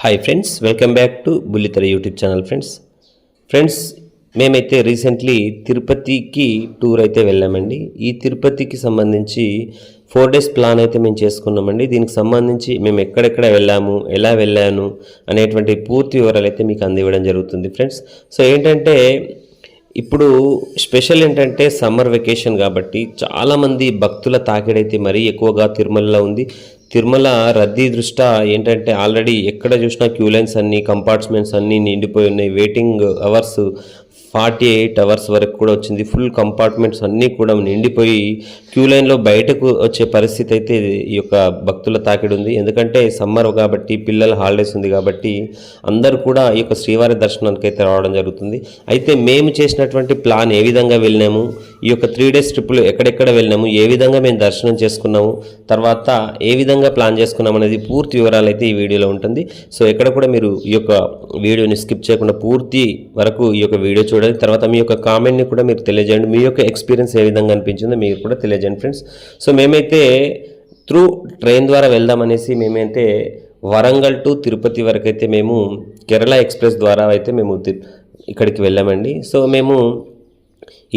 Hi friends welcome back to Bullitera YouTube channel friends friends మేమైతే recently తిరుపతికి tour అయితే వెళ్ళామండి. ఈ తిరుపతికి సంబంధించి ఫోర్ డేస్ ప్లాన్ అయితే మేము చేసుకున్నామండి. దీనికి సంబంధించి మేము ఎక్కడెక్కడ వెళ్ళాము ఎలా వెళ్ళాను అనేటువంటి పూర్తి వివరాలు అయితే మీకు అందివ్వడం జరుగుతుంది ఫ్రెండ్స్ సో ఏంటంటే ఇప్పుడు స్పెషల్ ఏంటంటే సమ్మర్ వెకేషన్ కాబట్టి చాలామంది భక్తుల తాకిడైతే మరీ ఎక్కువగా తిరుమలలో ఉంది. తిరుమల రద్దీ దృష్ట్యా ఏంటంటే ఆల్రెడీ ఎక్కడ చూసినా క్యూ లైన్స్ అన్ని కంపార్ట్మెంట్స్ అన్నీ నిండిపోయి ఉన్నాయి. Waiting hours forty eight hours వరకు కూడా వచ్చింది. ఫుల్ కంపార్ట్మెంట్స్ అన్నీ కూడా నిండిపోయి క్యూ లైన్లో బయటకు వచ్చే పరిస్థితి అయితే ఈ యొక్క భక్తుల తాకిడి ఉంది. ఎందుకంటే సమ్మర్ కాబట్టి పిల్లల హాలిడేస్ ఉంది కాబట్టి అందరూ కూడా ఈ యొక్క శ్రీవారి దర్శనానికి అయితే రావడం జరుగుతుంది. అయితే మేము చేసినటువంటి ప్లాన్ ఏ విధంగా వెళ్ళినాము? ఈ యొక్క త్రీ డేస్ ట్రిప్లో ఎక్కడెక్కడ వెళ్ళినాము ఏ విధంగా మేము దర్శనం చేసుకున్నాము తర్వాత ఏ విధంగా ప్లాన్ చేసుకున్నాం అనేది పూర్తి వివరాలు అయితే ఈ వీడియోలో ఉంటుంది. సో ఎక్కడ కూడా మీరు ఈ యొక్క వీడియోని స్కిప్ చేయకుండా పూర్తి వరకు ఈ యొక్క వీడియో చూడండి. తర్వాత మీ యొక్క కామెంట్ని కూడా మీరు తెలియజేయండి. మీ యొక్క ఎక్స్పీరియన్స్ ఏ విధంగా అనిపించిందో మీరు కూడా తెలియజేయండి ఫ్రెండ్స్ సో మేమైతే త్రూ ట్రైన్ ద్వారా వెళ్దామనేసి మేమైతే వరంగల్ టు తిరుపతి వరకు అయితే మేము కేరళ ఎక్స్ప్రెస్ ద్వారా అయితే మేము తి- ఇక్కడికి వెళ్ళామండి. సో మేము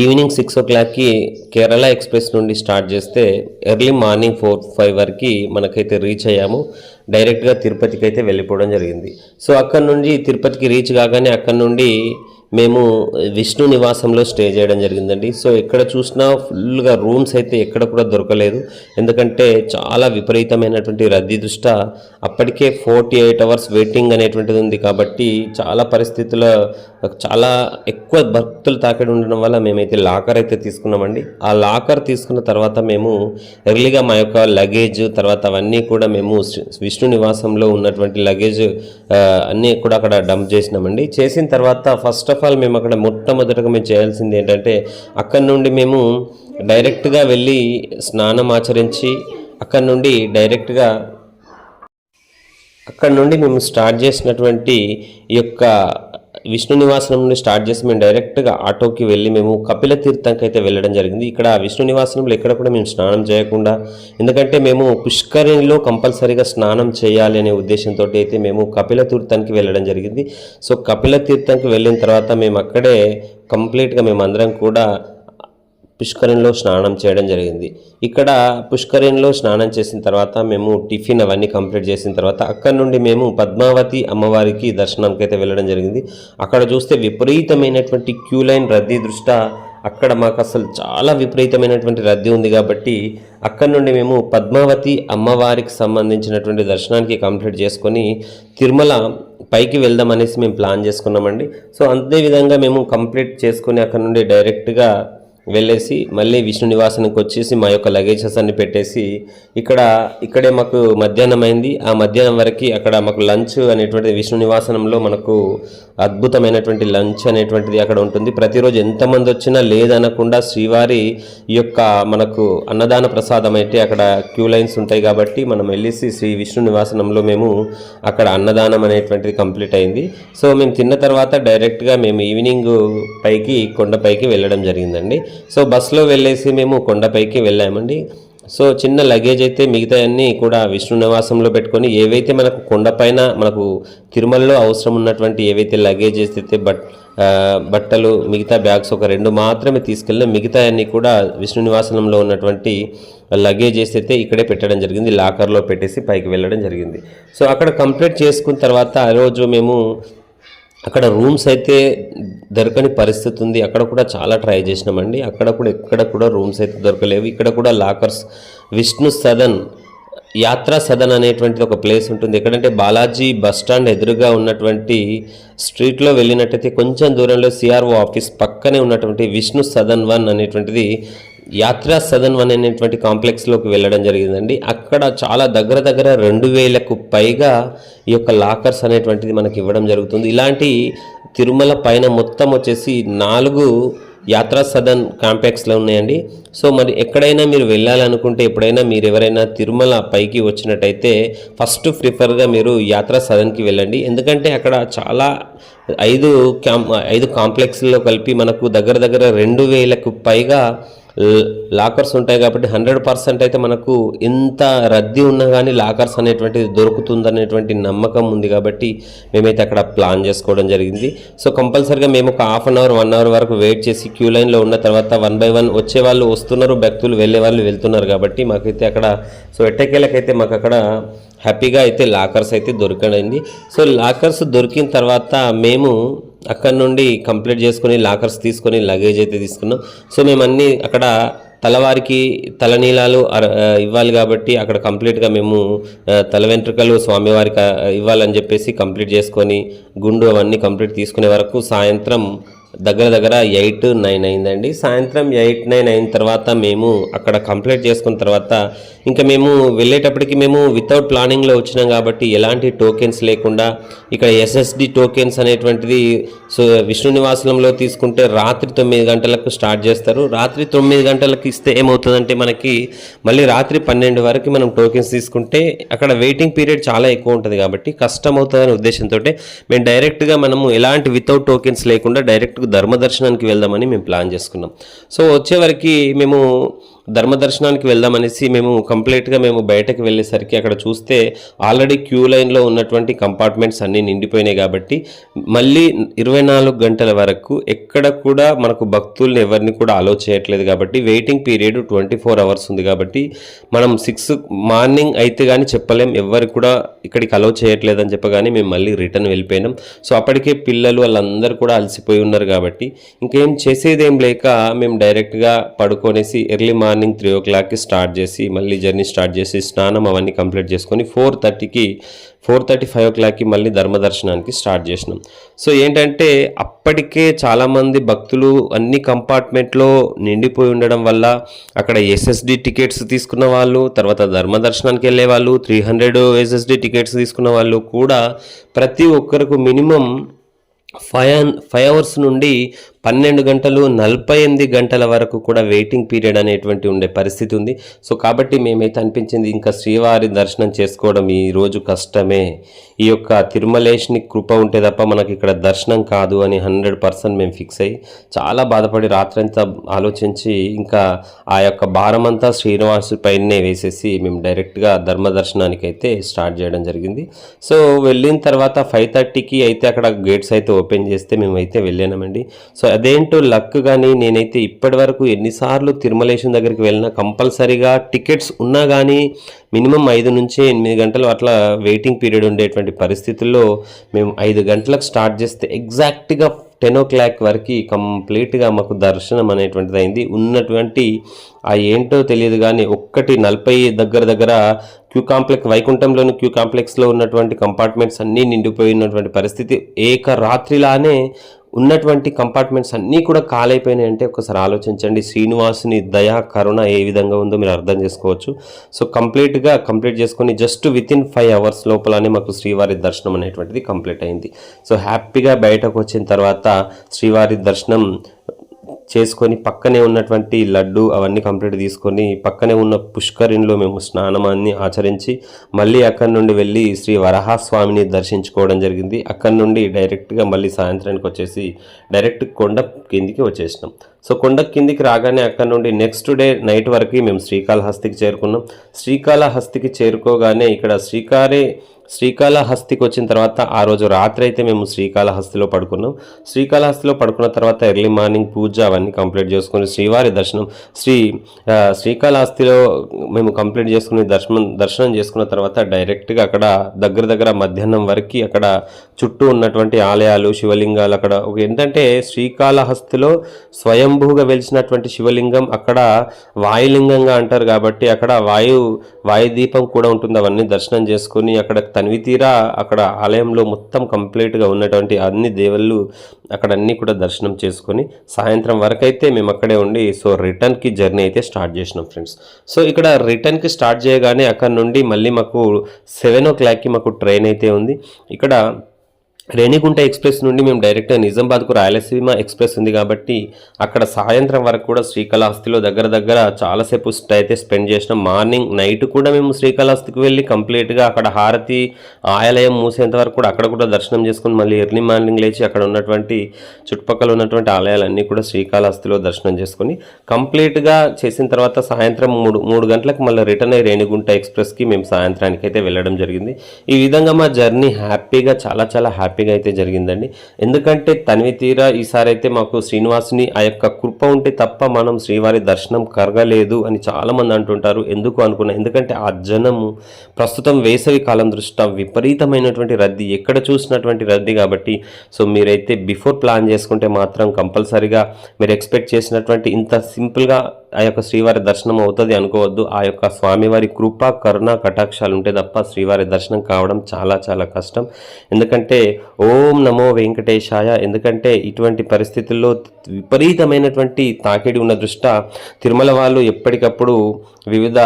ఈవినింగ్ సిక్స్ ఓ క్లాక్కి కేరళ ఎక్స్ప్రెస్ నుండి స్టార్ట్ చేస్తే ఎర్లీ మార్నింగ్ ఫోర్ ఫైవ్ వరకు మనకైతే రీచ్ అయ్యాము. డైరెక్ట్గా తిరుపతికి అయితే వెళ్ళిపోవడం జరిగింది. సో అక్కడ నుండి తిరుపతికి రీచ్ కాగానే అక్కడ నుండి మేము విష్ణు నివాసంలో స్టే చేయడం జరిగిందండి. సో ఎక్కడ చూసినా ఫుల్గా రూమ్స్ అయితే ఎక్కడ కూడా దొరకలేదు. ఎందుకంటే చాలా విపరీతమైనటువంటి రద్దీ దృష్ట అప్పటికే ఫోర్టీ ఎయిట్ అవర్స్ వెయిటింగ్ అనేటువంటిది ఉంది కాబట్టి చాలా పరిస్థితుల చాలా ఎక్కువ భక్తులు తాకిడి ఉండడం వల్ల మేమైతే లాకర్ అయితే తీసుకున్నామండి. ఆ లాకర్ తీసుకున్న తర్వాత మేము ఎర్లీగా మా యొక్క లగేజ్ తర్వాత అవన్నీ కూడా మేము విష్ణు నివాసంలో ఉన్నటువంటి లగేజ్ అన్నీ కూడా అక్కడ డంప్ చేసినామండి. చేసిన తర్వాత ఫస్ట్ ఆఫ్ ఆల్ మేము అక్కడ మొట్టమొదటగా మేము చేయాల్సింది ఏంటంటే అక్కడి నుండి మేము డైరెక్ట్గా వెళ్ళి స్నానం ఆచరించి అక్కడ నుండి డైరెక్ట్గా అక్కడ నుండి మేము స్టార్ట్ చేసినటువంటి ఈ యొక్క విష్ణు నివాసనం నుండి స్టార్ట్ చేసి మేము డైరెక్ట్గా ఆటోకి వెళ్ళి మేము కపిల తీర్థంకి అయితే వెళ్ళడం జరిగింది. ఇక్కడ విష్ణు నివాసనంలో ఎక్కడ కూడా మేము స్నానం చేయకుండా ఎందుకంటే మేము పుష్కరిణిలో కంపల్సరీగా స్నానం చేయాలి అనే ఉద్దేశంతో అయితే మేము కపిల తీర్థానికి వెళ్ళడం జరిగింది. సో కపిల తీర్థంకి వెళ్ళిన తర్వాత మేము అక్కడే కంప్లీట్గా మేమందరం కూడా పుష్కరిణిలో స్నానం చేయడం జరిగింది. ఇక్కడ పుష్కరిణిలో స్నానం చేసిన తర్వాత మేము టిఫిన్ అవన్నీ కంప్లీట్ చేసిన తర్వాత అక్కడ నుండి మేము పద్మావతి అమ్మవారికి దర్శనంకి అయితే వెళ్ళడం జరిగింది. అక్కడ చూస్తే విపరీతమైనటువంటి క్యూ లైన్ రద్దీ దృష్ట్యా అక్కడ మాకు అసలు చాలా విపరీతమైనటువంటి రద్దీ ఉంది కాబట్టి అక్కడ నుండి మేము పద్మావతి అమ్మవారికి సంబంధించినటువంటి దర్శనానికి కంప్లీట్ చేసుకొని తిరుమల పైకి వెళ్దాం అనేసి మేము ప్లాన్ చేసుకున్నామండి. సో అదే విధంగా మేము కంప్లీట్ చేసుకొని అక్కడ నుండి డైరెక్ట్గా వెళ్ళేసి మళ్ళీ విష్ణు నివాసానికి వచ్చేసి మా యొక్క లగేజెస్ అన్ని పెట్టేసి ఇక్కడ ఇక్కడే మాకు మధ్యాహ్నం అయింది. ఆ మధ్యాహ్నం వరకు అక్కడ మాకు లంచ్ అనేటువంటిది విష్ణు నివాసనంలో మనకు అద్భుతమైనటువంటి లంచ్ అనేటువంటిది అక్కడ ఉంటుంది. ప్రతిరోజు ఎంతమంది వచ్చినా లేదనకుండా శ్రీవారి ఈ యొక్క మనకు అన్నదాన ప్రసాదం అయితే అక్కడ క్యూ లైన్స్ ఉంటాయి కాబట్టి మనం వెళ్ళేసి శ్రీ విష్ణు నివాసనంలో మేము అక్కడ అన్నదానం అనేటువంటిది కంప్లీట్ అయింది. సో మేము తిన్న తర్వాత డైరెక్ట్గా మేము ఈవినింగ్ పైకి కొండపైకి వెళ్ళడం జరిగిందండి. సో బస్సులో వెళ్ళేసి మేము కొండపైకి వెళ్ళామండి. సో చిన్న లగేజ్ అయితే మిగతా అన్నీ కూడా విష్ణు నివాసంలో పెట్టుకొని ఏవైతే మనకు కొండపైన మనకు తిరుమలలో అవసరం ఉన్నటువంటి ఏవైతే లగేజెస్ అయితే బట్ బట్టలు మిగతా బ్యాగ్స్ ఒక రెండు మాత్రమే తీసుకెళ్ళిన మిగతా అన్నీ కూడా విష్ణు నివాసనంలో ఉన్నటువంటి లగేజెస్ అయితే ఇక్కడే పెట్టడం జరిగింది. లాకర్లో పెట్టేసి పైకి వెళ్ళడం జరిగింది. సో అక్కడ కంప్లీట్ చేసుకున్న తర్వాత ఆ రోజు మేము అక్కడ రూమ్స్ అయితే దొరకని పరిస్థితి ఉంది. అక్కడ కూడా చాలా ట్రై చేసినామండి. అక్కడ కూడా ఎక్కడ కూడా రూమ్స్ అయితే దొరకలేవు. ఇక్కడ కూడా లాకర్స్ విష్ణు సదన్ యాత్రా సదన్ అనేటువంటిది ఒక ప్లేస్ ఉంటుంది. ఎక్కడంటే బాలాజీ బస్ స్టాండ్ ఎదురుగా ఉన్నటువంటి స్ట్రీట్లో వెళ్ళినట్టయితే కొంచెం దూరంలో సిఆర్ఓ ఆఫీస్ పక్కనే ఉన్నటువంటి విష్ణు సదన్ వన్ అనేటువంటిది యాత్రా సదన్ వన్ అనేటువంటి కాంప్లెక్స్లోకి వెళ్ళడం జరిగిందండి. అక్కడ చాలా దగ్గర దగ్గర రెండు వేలకు పైగా ఈ యొక్క లాకర్స్ అనేటువంటిది మనకి ఇవ్వడం జరుగుతుంది. ఇలాంటి తిరుమల పైన మొత్తం వచ్చేసి నాలుగు యాత్రా సదన్ కాంప్లెక్స్లో ఉన్నాయండి. సో మరి ఎక్కడైనా మీరు వెళ్ళాలనుకుంటే ఎప్పుడైనా మీరు ఎవరైనా తిరుమల పైకి వచ్చినట్టయితే ఫస్ట్ ప్రిఫర్గా మీరు యాత్రా సదన్కి వెళ్ళండి. ఎందుకంటే అక్కడ చాలా ఐదు క్యాం ఐదు కాంప్లెక్స్లో కలిపి మనకు దగ్గర దగ్గర రెండు వేలకు పైగా లాకర్స్ ఉంటాయి కాబట్టి హండ్రెడ్ పర్సెంట్ అయితే మనకు ఎంత రద్దీ ఉన్నా కానీ లాకర్స్ అనేటువంటిది దొరుకుతుందనేటువంటి నమ్మకం ఉంది కాబట్టి మేమైతే అక్కడ ప్లాన్ చేసుకోవడం జరిగింది. సో కంపల్సరిగా మేము ఒక half an hour one hour వరకు వెయిట్ చేసి క్యూ లైన్లో ఉన్న తర్వాత వన్ బై వన్ వచ్చే వాళ్ళు వస్తున్నారు భక్తులు వెళ్ళే వాళ్ళు వెళ్తున్నారు కాబట్టి మాకైతే అక్కడ సో ఎట్టకేలకైతే మాకు అక్కడ హ్యాపీగా అయితే లాకర్స్ అయితే దొరకడండి సో లాకర్స్ దొరికిన తర్వాత మేము అక్కడ నుండి కంప్లీట్ చేసుకొని లాకర్స్ తీసుకొని లగేజ్ అయితే తీసుకున్నాం. సో మేము అన్నీ అక్కడ తలవారికి తలనీలాలు అర- ఇవ్వాలి కాబట్టి అక్కడ కంప్లీట్గా మేము తల వెంట్రుకలు స్వామివారికి ఇవ్వాలని చెప్పేసి కంప్లీట్ చేసుకొని గుండు అవన్నీ కంప్లీట్ తీసుకునే వరకు సాయంత్రం దగ్గర దగ్గర ఎయిట్ నైన్ అయిందండి. సాయంత్రం ఎయిట్ నైన్ అయిన తర్వాత మేము అక్కడ కంప్లీట్ చేసుకున్న తర్వాత ఇంకా మేము వెళ్ళేటప్పటికి మేము వితౌట్ ప్లానింగ్లో వచ్చినాం కాబట్టి ఎలాంటి టోకెన్స్ లేకుండా ఇక్కడ ఎస్ఎస్డి టోకెన్స్ అనేటువంటిది సో విష్ణు నివాసంలో తీసుకుంటే రాత్రి తొమ్మిది గంటలకు స్టార్ట్ చేస్తారు. రాత్రి తొమ్మిది గంటలకు ఇస్తే ఏమవుతుందంటే మనకి మళ్ళీ రాత్రి పన్నెండు వరకు మనం టోకెన్స్ తీసుకుంటే అక్కడ వెయిటింగ్ పీరియడ్ చాలా ఎక్కువ ఉంటుంది కాబట్టి కష్టం అవుతుందనే ఉద్దేశంతో మేము డైరెక్ట్గా మనము ఎలాంటి వితౌట్ టోకెన్స్ లేకుండా డైరెక్ట్ ధర్మ దర్శనానికి వెళ్దామని మేము ప్లాన్ చేసుకున్నాం. సో వచ్చేవరకు మేము ధర్మ దర్శనానికి వెళ్దామనేసి మేము కంప్లీట్గా మేము బయటకు వెళ్ళేసరికి అక్కడ చూస్తే ఆల్రెడీ క్యూ లైన్లో ఉన్నటువంటి కంపార్ట్మెంట్స్ అన్నీ నిండిపోయినాయి కాబట్టి మళ్ళీ ఇరవై నాలుగు గంటల వరకు ఎక్కడ కూడా మనకు భక్తుల్ని ఎవరిని కూడా అలో చేయట్లేదు కాబట్టి waiting period twenty four hours ఉంది కాబట్టి మనం సిక్స్ మార్నింగ్ అయితే కానీ చెప్పలేం. ఎవరికి కూడా ఇక్కడికి అలో చేయట్లేదని చెప్పగానే మేము మళ్ళీ రిటర్న్ వెళ్ళిపోయినాం. సో అప్పటికే పిల్లలు వాళ్ళందరూ కూడా అలసిపోయి ఉన్నారు కాబట్టి ఇంకేం చేసేదేం లేక మేము డైరెక్ట్గా పడుకొనేసి ఎర్లీ మార్నింగ్ త్రీ ఓ క్లాక్కి స్టార్ట్ చేసి మళ్ళీ జర్నీ స్టార్ట్ చేసి స్నానం అవన్నీ కంప్లీట్ చేసుకొని ఫోర్ థర్టీకి ఫోర్ థర్టీ ఫైవ్ ఓ క్లాక్కి మళ్ళీ ధర్మ దర్శనానికి స్టార్ట్ చేసినాం. సో ఏంటంటే అప్పటికే చాలామంది భక్తులు అన్ని కంపార్ట్మెంట్లో నిండిపోయి ఉండడం వల్ల అక్కడ ఎస్ఎస్డి టికెట్స్ తీసుకున్న వాళ్ళు తర్వాత ధర్మ దర్శనానికి వెళ్ళే వాళ్ళు త్రీ హండ్రెడ్ ఎస్ఎస్డి టికెట్స్ తీసుకున్న వాళ్ళు కూడా ప్రతి ఒక్కరికి మినిమం ఫైవ్ ఫైవ్ అవర్స్ నుండి పన్నెండు గంటలు నలభై ఎనిమిది గంటల వరకు కూడా వెయిటింగ్ పీరియడ్ అనేటువంటి ఉండే పరిస్థితి ఉంది. సో కాబట్టి మేమైతే అనిపించింది ఇంకా శ్రీవారి దర్శనం చేసుకోవడం ఈ రోజు కష్టమే. ఈ యొక్క తిరుమలేష్ని కృప ఉంటే తప్ప మనకి ఇక్కడ దర్శనం కాదు అని హండ్రెడ్ పర్సెంట్ మేము ఫిక్స్ అయ్యి చాలా బాధపడి రాత్రంతా ఆలోచించి ఇంకా ఆ యొక్క భారమంతా శ్రీనివాసు పైనే వేసేసి మేము డైరెక్ట్గా ధర్మ దర్శనానికి అయితే స్టార్ట్ చేయడం జరిగింది. సో వెళ్ళిన తర్వాత ఫైవ్ థర్టీకి అయితే అక్కడ గేట్స్ అయితే ఓపెన్ చేస్తే మేమైతే వెళ్ళామండి సో అదేంటో లక్ కానీ నేనైతే ఇప్పటి వరకు ఎన్నిసార్లు తిరుమలేశం దగ్గరికి వెళ్ళినా కంపల్సరీగా టికెట్స్ ఉన్నా కానీ మినిమం ఐదు నుంచి ఎనిమిది గంటలు అట్లా వెయిటింగ్ పీరియడ్ ఉండేటువంటి పరిస్థితుల్లో మేము ఐదు గంటలకు స్టార్ట్ చేస్తే ఎగ్జాక్ట్గా టెన్ ఓ క్లాక్ వరకు కంప్లీట్గా మాకు దర్శనం అనేటువంటిది అయింది ఉన్నటువంటి ఆ ఏంటో తెలియదు కానీ ఒక్కటి నలభై దగ్గర దగ్గర క్యూ కాంప్లెక్స్ వైకుంఠంలోని క్యూ కాంప్లెక్స్లో ఉన్నటువంటి కంపార్ట్మెంట్స్ అన్నీ నిండిపోయినటువంటి పరిస్థితి. ఏక రాత్రిలానే ఉన్నటువంటి కంపార్ట్మెంట్స్ అన్నీ కూడా కాలైపోయినాయి అంటే ఒకసారి ఆలోచించండి. శ్రీనివాసుని దయా కరుణ ఏ విధంగా ఉందో మీరు అర్థం చేసుకోవచ్చు. సో కంప్లీట్గా కంప్లీట్ చేసుకొని just with in five hours లోపలనే మాకు శ్రీవారి దర్శనం అనేటువంటిది కంప్లీట్ అయింది. సో హ్యాపీగా బయటకు వచ్చిన తర్వాత శ్రీవారి దర్శనం చేసుకొని పక్కనే ఉన్నటువంటి లడ్డు అవన్నీ కంప్లీట్ తీసుకొని పక్కనే ఉన్న పుష్కరిణిలో మేము స్నానమాన్ని ఆచరించి మళ్ళీ అక్కడి నుండి వెళ్ళి శ్రీ వరహాస్వామిని దర్శించుకోవడం జరిగింది. అక్కడి నుండి డైరెక్ట్గా మళ్ళీ సాయంత్రానికి వచ్చేసి డైరెక్ట్ కొండ కిందికి వచ్చేసినాం. సో కొండ కిందికి రాగానే అక్కడ నుండి నెక్స్ట్ డే నైట్ వరకు మేము శ్రీకాళహస్తికి చేరుకున్నాం. శ్రీకాళహస్తికి చేరుకోగానే ఇక్కడ శ్రీకారే శ్రీకాళహస్తికి వచ్చిన తర్వాత ఆ రోజు రాత్రి అయితే మేము శ్రీకాళహస్తిలో పడుకున్నాం. శ్రీకాళహస్తిలో పడుకున్న తర్వాత ఎర్లీ మార్నింగ్ పూజ అవన్నీ కంప్లీట్ చేసుకుని శ్రీవారి దర్శనం శ్రీ శ్రీకాళహస్తిలో మేము కంప్లీట్ చేసుకుని దర్శనం దర్శనం చేసుకున్న తర్వాత డైరెక్ట్గా అక్కడ దగ్గర దగ్గర మధ్యాహ్నం వరకు అక్కడ చుట్టూ ఉన్నటువంటి ఆలయాలు శివలింగాలు అక్కడ ఏంటంటే శ్రీకాళహస్తిలో స్వయంభూగా వెలిసినటువంటి శివలింగం అక్కడ వాయులింగంగా అంటారు కాబట్టి అక్కడ వాయు వాయు దీపం కూడా ఉంటుంది. అవన్నీ దర్శనం చేసుకొని అక్కడ తనివి తీరా అక్కడ ఆలయంలో మొత్తం కంప్లీట్గా ఉన్నటువంటి అన్ని దేవుళ్ళు అక్కడ అన్నీ కూడా దర్శనం చేసుకొని సాయంత్రం వరకు అయితే మేము అక్కడే ఉండి సో రిటర్న్కి జర్నీ అయితే స్టార్ట్ చేసినాం ఫ్రెండ్స్. సో ఇక్కడ రిటర్న్కి స్టార్ట్ చేయగానే అక్కడ నుండి మళ్ళీ మాకు సెవెన్ ఓ క్లాక్కి మాకు ట్రైన్ అయితే ఉంది. ఇక్కడ రేణిగుంట ఎక్స్ప్రెస్ నుండి మేము డైరెక్ట్గా నిజామాబాద్కు రాయలసీమ ఎక్స్ప్రెస్ ఉంది కాబట్టి అక్కడ సాయంత్రం వరకు కూడా శ్రీకాళహస్తిలో దగ్గర దగ్గర చాలాసేపు అయితే స్పెండ్ చేసినాం. మార్నింగ్ నైట్ కూడా మేము శ్రీకాళహస్తికి వెళ్ళి కంప్లీట్గా అక్కడ హారతి ఆలయం మూసేంత వరకు కూడా అక్కడ కూడా దర్శనం చేసుకుని మళ్ళీ ఎర్లీ మార్నింగ్ లేచి అక్కడ ఉన్నటువంటి చుట్టుపక్కల ఉన్నటువంటి ఆలయాలన్నీ కూడా శ్రీకాళహస్తిలో దర్శనం చేసుకుని కంప్లీట్గా చేసిన తర్వాత సాయంత్రం మూడు మూడు గంటలకు మళ్ళీ రిటర్న్ అయ్యి రేణిగుంట ఎక్స్ప్రెస్కి మేము సాయంత్రానికి అయితే వెళ్ళడం జరిగింది. ఈ విధంగా మా జర్నీ హ్యాపీగా చాలా చాలా హ్యాపీ హ్యాపీగా అయితే జరిగిందండి. ఎందుకంటే తనివి తీరా ఈసారి అయితే మాకు శ్రీనివాసుని ఆ యొక్క కృప ఉంటే తప్ప మనం శ్రీవారి దర్శనం కరగలేదు అని చాలామంది అంటుంటారు. ఎందుకు అనుకున్నా? ఎందుకంటే ఆ జనము ప్రస్తుతం వేసవి కాలం దృష్ట్యా విపరీతమైనటువంటి రద్దీ ఎక్కడ చూసినటువంటి రద్దీ కాబట్టి. సో మీరైతే బిఫోర్ ప్లాన్ చేసుకుంటే మాత్రం కంపల్సరీగా మీరు ఎక్స్పెక్ట్ చేసినటువంటి ఇంత సింపుల్గా ఆ యొక్క శ్రీవారి దర్శనం అవుతుంది అనుకోవద్దు. ఆ యొక్క స్వామివారి కృప కరుణ కటాక్షాలు ఉంటే తప్ప శ్రీవారి దర్శనం కావడం చాలా చాలా కష్టం. ఎందుకంటే ఓం నమో వెంకటేశాయ ఎందుకంటే ఇటువంటి పరిస్థితుల్లో విపరీతమైనటువంటి తాకిడి ఉన్న దృష్ట్యా తిరుమల వాళ్ళు ఎప్పటికప్పుడు వివిధ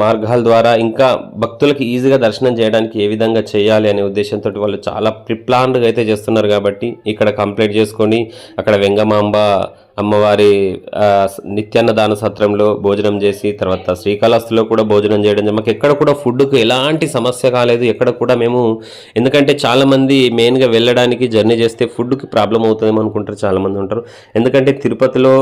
మార్గాల ద్వారా ఇంకా భక్తులకి ఈజీగా దర్శనం చేయడానికి ఏ విధంగా చేయాలి అనే ఉద్దేశంతో వాళ్ళు చాలా ప్రిప్లాన్డ్గా అయితే చేస్తున్నారు కాబట్టి ఇక్కడ కంప్లీట్ చేసుకొని అక్కడ వెంగమాంబ అమ్మవారి నిత్యాన్నదాన సత్రంలో భోజనం చేసి తర్వాత శ్రీకాళహస్తిలో కూడా భోజనం చేయడం మాకు ఎక్కడ కూడా ఫుడ్కు ఎలాంటి సమస్య కాలేదు ఎక్కడ కూడా మేము ఎందుకంటే చాలామంది మెయిన్గా వెళ్ళడానికి జర్నీ చేస్తే ఫుడ్కి ప్రాబ్లం అవుతుందేమో అనుకుంటారు చాలామంది ఉంటారు. ఎందుకంటే తిరుపతిలో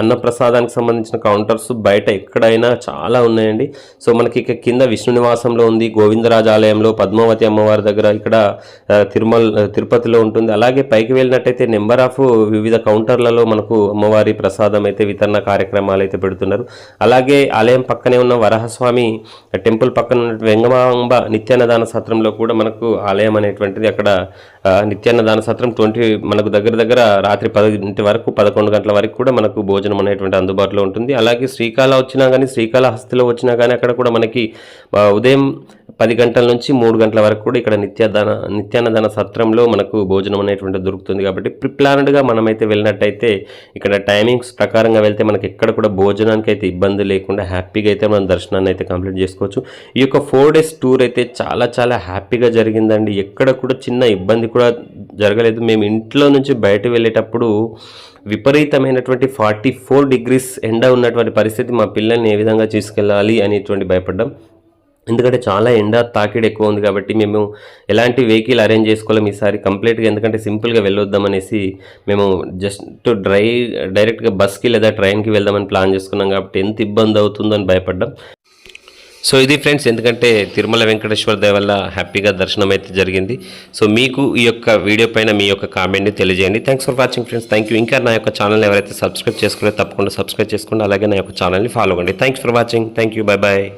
అన్నప్రసాదానికి సంబంధించిన కౌంటర్స్ బయట ఎక్కడైనా చాలా ఉన్నాయండి. సో మనకి ఇక కింద విష్ణు నివాసంలో ఉంది గోవిందరాజ ఆలయంలో పద్మావతి అమ్మవారి దగ్గర ఇక్కడ తిరుమల తిరుపతిలో ఉంటుంది. అలాగే పైకి వెళ్ళినట్టయితే నెంబర్ ఆఫ్ వివిధ కౌంటర్లలో మనకు అమ్మవారి ప్రసాదం అయితే వితరణ కార్యక్రమాలు అయితే పెడుతున్నారు. అలాగే ఆలయం పక్కనే ఉన్న వరహస్వామి టెంపుల్ పక్కన ఉన్న వెంగమాంబ నిత్యాన్నదాన సత్రంలో కూడా మనకు ఆలయం అనేటువంటిది అక్కడ నిత్యాన్నదాన సత్రం ట్వంటీ మనకు దగ్గర దగ్గర రాత్రి పదింటి వరకు పదకొండు గంటల వరకు కూడా మనకు భోజనం అనేటువంటి అందుబాటులో ఉంటుంది. అలాగే శ్రీకాళ వచ్చినా కానీ శ్రీకాళహస్తిలో వచ్చినా కానీ అక్కడ కూడా మనకి ఉదయం పది గంటల నుంచి మూడు గంటల వరకు కూడా ఇక్కడ నిత్యాదాన నిత్యాన్నదాన సత్రంలో మనకు భోజనం అనేటువంటిది దొరుకుతుంది కాబట్టి ప్రిప్లానెడ్గా మనమైతే వెళ్ళినట్టయితే ఇక్కడ టైమింగ్స్ ప్రకారంగా వెళ్తే మనకి ఎక్కడ కూడా భోజనానికి అయితే ఇబ్బంది లేకుండా హ్యాపీగా అయితే మనం దర్శనాన్ని అయితే కంప్లీట్ చేసుకోవచ్చు. ఈ యొక్క ఫోర్ డేస్ టూర్ అయితే చాలా చాలా హ్యాపీగా జరిగిందండి. ఎక్కడ కూడా చిన్న ఇబ్బంది కూడా జరగలేదు. మేము ఇంట్లో నుంచి బయట వెళ్ళేటప్పుడు విపరీతమైనటువంటి ఫార్టీ ఫోర్ డిగ్రీస్ ఎండ ఉన్నటువంటి పరిస్థితి మా పిల్లల్ని ఏ విధంగా తీసుకెళ్ళాలి అనేటువంటి భయపడ్డాం. ఎందుకంటే చాలా ఎండ తాకిడి ఎక్కువ ఉంది కాబట్టి మేము ఎలాంటి వెహికల్ అరేంజ్ చేసుకోలేము ఈసారి కంప్లీట్గా. ఎందుకంటే సింపుల్గా వెళ్ళొద్దాం అనేసి మేము జస్ట్ డ్రై డైరెక్ట్గా బస్కి లేదా ట్రైన్కి వెళ్దామని ప్లాన్ చేసుకున్నాం కాబట్టి ఎంత ఇబ్బంది అవుతుందో అని భయపడ్డాం. సో ఇది ఫ్రెండ్స్ ఎందుకంటే తిరుమల వెంకటేశ్వర దయ వల్ల హ్యాపీగా దర్శనం అయితే జరిగింది. సో మీకు ఈ యొక్క వీడియో పైన మీ యొక్క కామెంట్ని తెలియజేయండి. Thanks for watching friends thank you ఇంకా నా యొక్క ఛానల్ని ఎవరైతే సబ్స్క్రైబ్ చేసుకున్నారో తప్పకుండా సబ్స్క్రైబ్ చేసుకోండి. అలాగే నా యొక్క ఛానల్ని ఫాలో అవ్వండి thanks for watching thank you bye bye